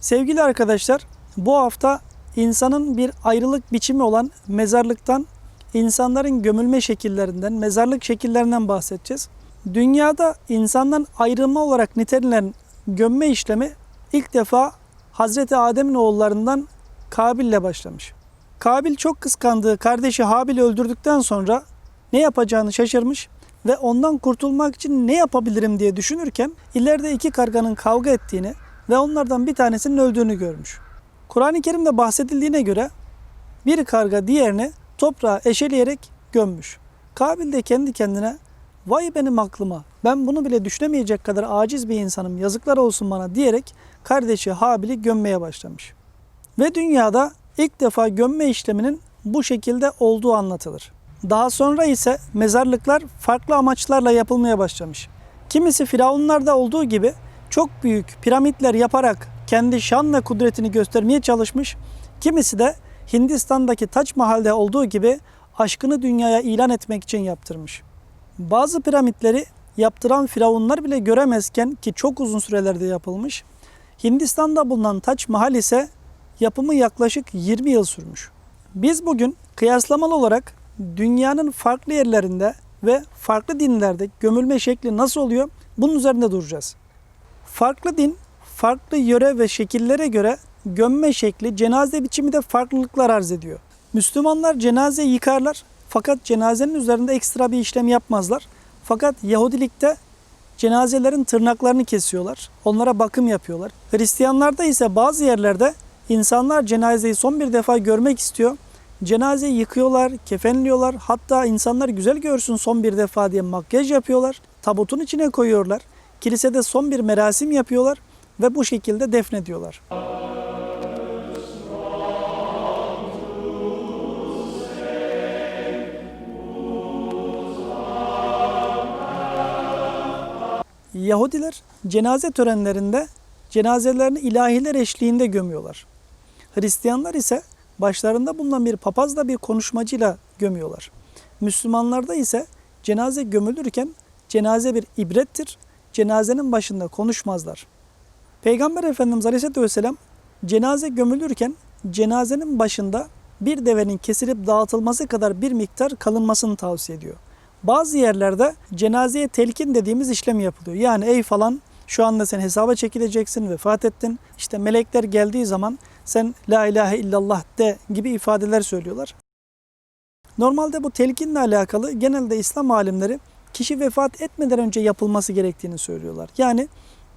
Sevgili arkadaşlar, bu hafta insanın bir ayrılık biçimi olan mezarlıktan, insanların gömülme şekillerinden, mezarlık şekillerinden bahsedeceğiz. Dünyada insandan ayrılma olarak nitelenen gömme işlemi ilk defa Hazreti Adem'in oğullarından Kabil'le başlamış. Kabil çok kıskandığı kardeşi Habil'i öldürdükten sonra ne yapacağını şaşırmış ve ondan kurtulmak için ne yapabilirim diye düşünürken ileride iki karganın kavga ettiğini ve onlardan bir tanesinin öldüğünü görmüş. Kur'an-ı Kerim'de bahsedildiğine göre bir karga diğerini toprağa eşeleyerek gömmüş. Kabil de kendi kendine vay benim aklıma ben bunu bile düşünemeyecek kadar aciz bir insanım yazıklar olsun bana diyerek kardeşi Habil'i gömmeye başlamış. Ve dünyada ilk defa gömme işleminin bu şekilde olduğu anlatılır. Daha sonra ise mezarlıklar farklı amaçlarla yapılmaya başlamış. Kimisi firavunlarda olduğu gibi çok büyük piramitler yaparak kendi şan ve kudretini göstermeye çalışmış. Kimisi de Hindistan'daki Taç Mahal'de olduğu gibi aşkını dünyaya ilan etmek için yaptırmış. Bazı piramitleri yaptıran firavunlar bile göremezken ki çok uzun sürelerde yapılmış. Hindistan'da bulunan Taç Mahal ise yapımı yaklaşık 20 yıl sürmüş. Biz bugün kıyaslamalı olarak dünyanın farklı yerlerinde ve farklı dinlerde gömülme şekli nasıl oluyor bunun üzerinde duracağız. Farklı din, farklı yöre ve şekillere göre gömme şekli, cenaze biçimi de farklılıklar arz ediyor. Müslümanlar cenaze yıkarlar fakat cenazenin üzerinde ekstra bir işlem yapmazlar. Fakat Yahudilikte cenazelerin tırnaklarını kesiyorlar. Onlara bakım yapıyorlar. Hristiyanlarda ise bazı yerlerde insanlar cenazeyi son bir defa görmek istiyor. Cenazeyi yıkıyorlar, kefenliyorlar. Hatta insanlar güzel görsün son bir defa diye makyaj yapıyorlar. Tabutun içine koyuyorlar. Kilisede son bir merasim yapıyorlar ve bu şekilde defnediyorlar. Yahudiler cenaze törenlerinde cenazelerini ilahiler eşliğinde gömüyorlar. Hristiyanlar ise başlarında bulunan bir papazla bir konuşmacıyla gömüyorlar. Müslümanlarda ise cenaze gömülürken cenaze bir ibrettir. Cenazenin başında konuşmazlar. Peygamber Efendimiz Aleyhisselatü Vesselam cenaze gömülürken cenazenin başında bir devenin kesilip dağıtılması kadar bir miktar kalınmasını tavsiye ediyor. Bazı yerlerde cenazeye telkin dediğimiz işlem yapılıyor. Yani ey falan şu anda sen hesaba çekileceksin, vefat ettin. İşte melekler geldiği zaman sen la ilahe illallah de gibi ifadeler söylüyorlar. Normalde bu telkinle alakalı genelde İslam alimleri kişi vefat etmeden önce yapılması gerektiğini söylüyorlar. Yani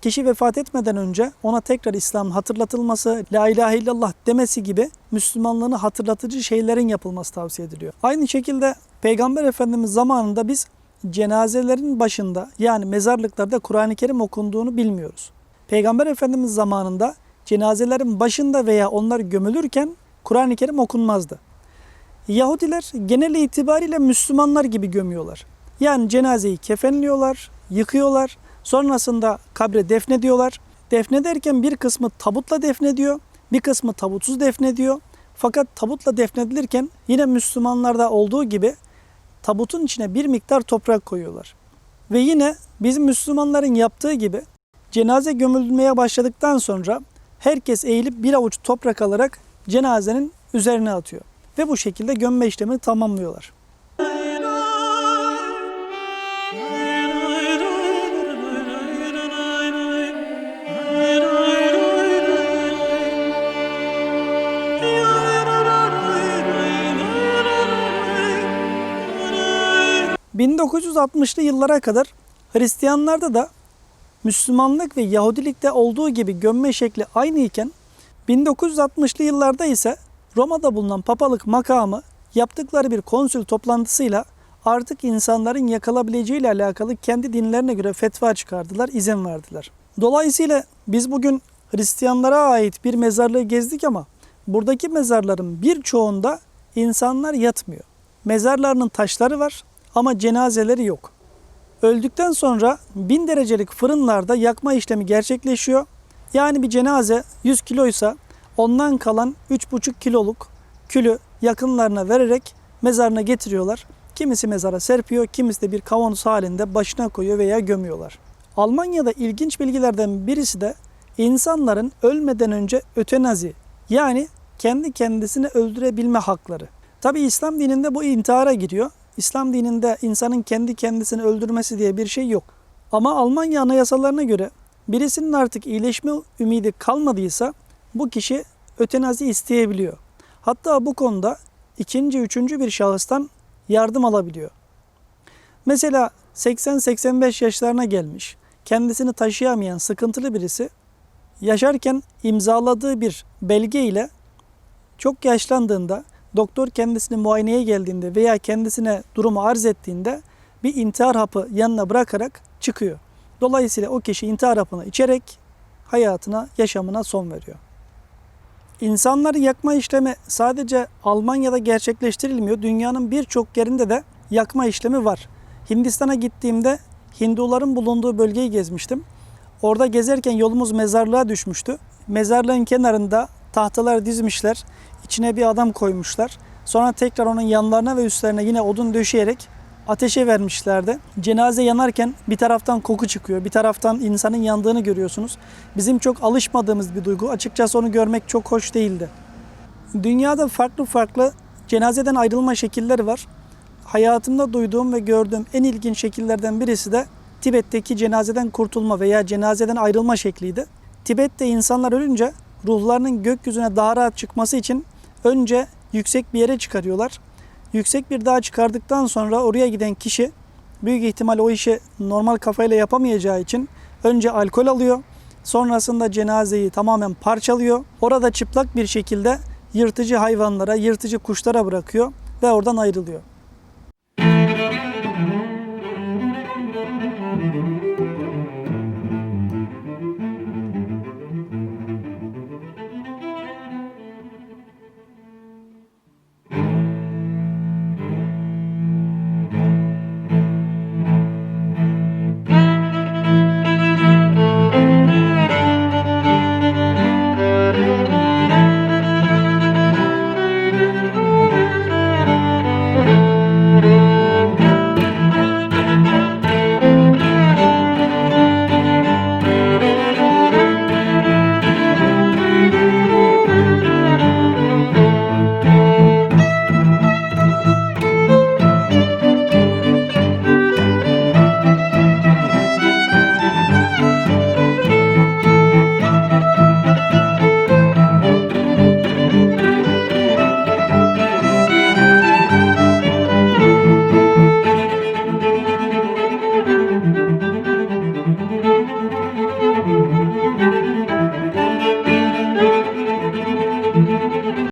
kişi vefat etmeden önce ona tekrar İslam hatırlatılması, la ilahe illallah demesi gibi Müslümanlığını hatırlatıcı şeylerin yapılması tavsiye ediliyor. Aynı şekilde Peygamber Efendimiz zamanında biz cenazelerin başında yani mezarlıklarda Kur'an-ı Kerim okunduğunu bilmiyoruz. Peygamber Efendimiz zamanında cenazelerin başında veya onlar gömülürken Kur'an-ı Kerim okunmazdı. Yahudiler genel itibariyle Müslümanlar gibi gömüyorlar. Yani cenazeyi kefenliyorlar, yıkıyorlar, sonrasında kabre defnediyorlar. Defnederken bir kısmı tabutla defnediyor, bir kısmı tabutsuz defnediyor. Fakat tabutla defnedilirken yine Müslümanlarda olduğu gibi tabutun içine bir miktar toprak koyuyorlar. Ve yine bizim Müslümanların yaptığı gibi cenaze gömülmeye başladıktan sonra herkes eğilip bir avuç toprak alarak cenazenin üzerine atıyor. Ve bu şekilde gömme işlemini tamamlıyorlar. ...1960'lı yıllara kadar Hristiyanlarda da Müslümanlık ve Yahudilikte olduğu gibi gömme şekli aynı iken 1960'lı yıllarda ise Roma'da bulunan papalık makamı yaptıkları bir konsül toplantısıyla artık insanların yakalabileceğiyle alakalı kendi dinlerine göre fetva çıkardılar, izin verdiler. Dolayısıyla biz bugün Hristiyanlara ait bir mezarlığı gezdik ama buradaki mezarların birçoğunda insanlar yatmıyor. Mezarlarının taşları var ama cenazeleri yok. Öldükten sonra 1000 derecelik fırınlarda yakma işlemi gerçekleşiyor. Yani bir cenaze 100 kiloysa ondan kalan 3,5 kiloluk külü yakınlarına vererek mezarına getiriyorlar. Kimisi mezara serpiyor, kimisi de bir kavanoz halinde başına koyuyor veya gömüyorlar. Almanya'da ilginç bilgilerden birisi de insanların ölmeden önce ötenazi yani kendi kendisini öldürebilme hakları. Tabi İslam dininde bu intihara giriyor. İslam dininde insanın kendi kendisini öldürmesi diye bir şey yok. Ama Almanya anayasalarına göre birisinin artık iyileşme ümidi kalmadıysa bu kişi ötenazi isteyebiliyor. Hatta bu konuda ikinci, üçüncü bir şahıstan yardım alabiliyor. Mesela 80-85 yaşlarına gelmiş, kendisini taşıyamayan sıkıntılı birisi yaşarken imzaladığı bir belge ile çok yaşlandığında doktor kendisini muayeneye geldiğinde veya kendisine durumu arz ettiğinde bir intihar hapı yanına bırakarak çıkıyor. Dolayısıyla o kişi intihar hapını içerek hayatına, yaşamına son veriyor. İnsanları yakma işlemi sadece Almanya'da gerçekleştirilmiyor. Dünyanın birçok yerinde de yakma işlemi var. Hindistan'a gittiğimde Hinduların bulunduğu bölgeyi gezmiştim. Orada gezerken yolumuz mezarlığa düşmüştü. Mezarlığın kenarında tahtalar dizmişler. İçine bir adam koymuşlar. Sonra tekrar onun yanlarına ve üstlerine yine odun döşeyerek ateşe vermişlerdi. Cenaze yanarken bir taraftan koku çıkıyor, bir taraftan insanın yandığını görüyorsunuz. Bizim çok alışmadığımız bir duygu. Açıkçası onu görmek çok hoş değildi. Dünyada farklı farklı cenazeden ayrılma şekilleri var. Hayatımda duyduğum ve gördüğüm en ilginç şekillerden birisi de Tibet'teki cenazeden kurtulma veya cenazeden ayrılma şekliydi. Tibet'te insanlar ölünce ruhlarının gökyüzüne daha rahat çıkması için önce yüksek bir yere çıkarıyorlar. Yüksek bir dağa çıkardıktan sonra oraya giden kişi büyük ihtimal o işi normal kafayla yapamayacağı için önce alkol alıyor. Sonrasında cenazeyi tamamen parçalıyor. Orada çıplak bir şekilde yırtıcı hayvanlara, yırtıcı kuşlara bırakıyor ve oradan ayrılıyor.